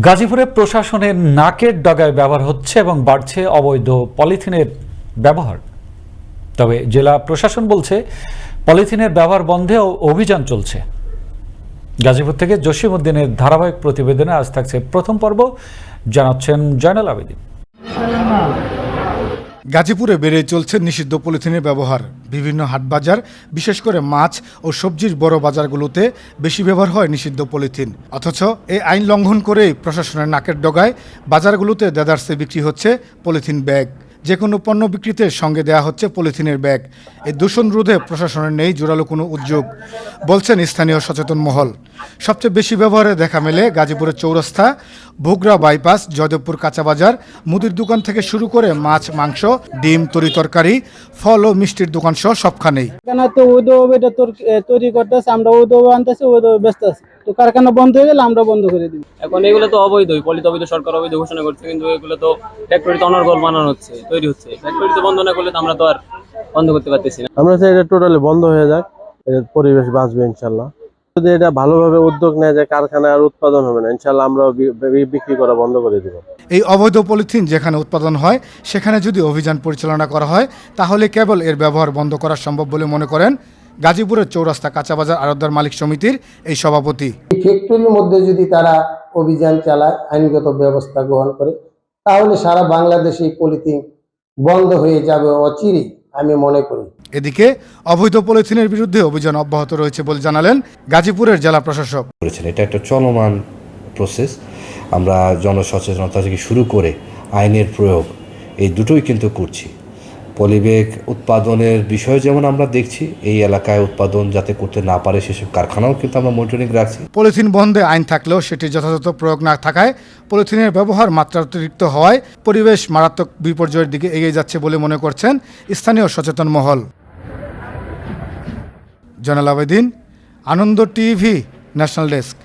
গাজীপুরে প্রশাসনের নাকের ডগায় ব্যবহার হচ্ছে এবং বাড়ছে অবৈধ পলিথিনের ব্যবহার। তবে জেলা প্রশাসন বলছে, পলিথিনের ব্যবহার বন্ধে অভিযান চলছে। গাজীপুর থেকে জসিম উদ্দিনের ধারাবাহিক প্রতিবেদনে আজ থাকছে প্রথম পর্ব। জানাচ্ছেন জয়নাল আবেদিন। গাজীপুরে বেড়ে চলছে নিষিদ্ধ পলিথিনের ব্যবহার। বিভিন্ন হাটবাজার, বিশেষ করে মাছ ও সবজির বড় বাজারগুলোতে বেশি ব্যবহার হয় নিষিদ্ধ পলিথিন। অথচ এই আইন লঙ্ঘন করেই প্রশাসনের নাকের ডগায় বাজারগুলোতে দেদারসে বিক্রি হচ্ছে পলিথিন ব্যাগ। যে কোনো পণ্য বিক্রিতে সঙ্গে দেয়া হচ্ছে পলিথিনের ব্যাগ। এই দূষণ রোধে প্রশাসনের নেই জোরালো কোনো উদ্যোগ, বলছেন স্থানীয় সচেতন মহল। সবচেয়ে বেশি ব্যবহারে দেখা মেলে গাজীপুরের চৌরাস্তা ভোগরা বাইপাস জয়দেবপুর কাঁচা বাজার মুদির দোকান থেকে শুরু করে মাছ মাংস ডিম তরি তরকারি ফল ও মিষ্টির দোকান সহ সবখানেই। কারখানা তো উদ্যোগ এটা তোর তৈরি করতেছে আমরা উদ্যোগ আনতেছি উদ্যোগ ব্যস্ত আছি। তো কারখানা বন্ধ হয়ে গেলে আমরা বন্ধ করে দিব। এখন এগুলো তো অবৈধই পলিত অবৈধ সরকার অবৈধ ঘোষণা করছে কিন্তু এগুলো তো ফ্যাক্টরিতে অনর্গল বানানো হচ্ছে তৈরি হচ্ছে। ফ্যাক্টরিতে বন্ধ না করলে তো আমরা তো আর বন্ধ করতে পারতেছি না। আমরা চাই এটা টোটালি বন্ধ হয়ে যাক এর পরিবেশ বাঁচবে ইনশাল্লাহ। যদি এটা ভালোভাবে উদ্যোগ নেয় যে কারখানায় আর উৎপাদন হবে না ইনশাল্লাহ আমরা বিক্রি করা বন্ধ করে দিব। এই অবৈধ পলিথিন যেখানে উৎপাদন হয় সেখানে যদি অভিযান পরিচালনা করা হয় তাহলে কেবল এর ব্যবহার বন্ধ করা সম্ভব বলে মনে করেন গাজীপুরের চৌরাস্তা কাঁচাবাজার আড়তদার মালিক সমিতির এই সভাপতি। এই ফ্যাক্টরির মধ্যে যদি তারা অভিযান চালায় আইনগত ব্যবস্থা গ্রহণ করে তাহলে সারা বাংলাদেশে এই পলিথিন বন্ধ হয়ে যাবে অচিরেই আমি মনে করি। এদিকে অবৈধ পলিথিনের বিরুদ্ধে অভিযান অব্যাহত রয়েছে বলে জানালেন গাজীপুরের জেলা প্রশাসক। করেছেন। এটা একটা চলমান প্রসেস আমরা জনসচেতনতা থেকে শুরু করে আইনের প্রয়োগ এই দুটোই কিন্তু করছি। পলিব্যাগ উৎপাদনের বিষয় যেমন আমরা দেখছি এই এলাকায় উৎপাদন যাতে করতে না পারে সেসব কারখানাও কিন্তু আমরা মনিটরিং রাখছি। পলিথিন বন্ধে আইন থাকলেও সেটি যথাযথ প্রয়োগ না থাকায় পলিথিনের ব্যবহার মাত্রাতিরিক্ত হওয়ায় পরিবেশ মারাত্মক বিপর্যয়ের দিকে এগিয়ে যাচ্ছে বলে মনে করছেন স্থানীয় সচেতন মহল। জনাল Abedin Ananda TV national desk.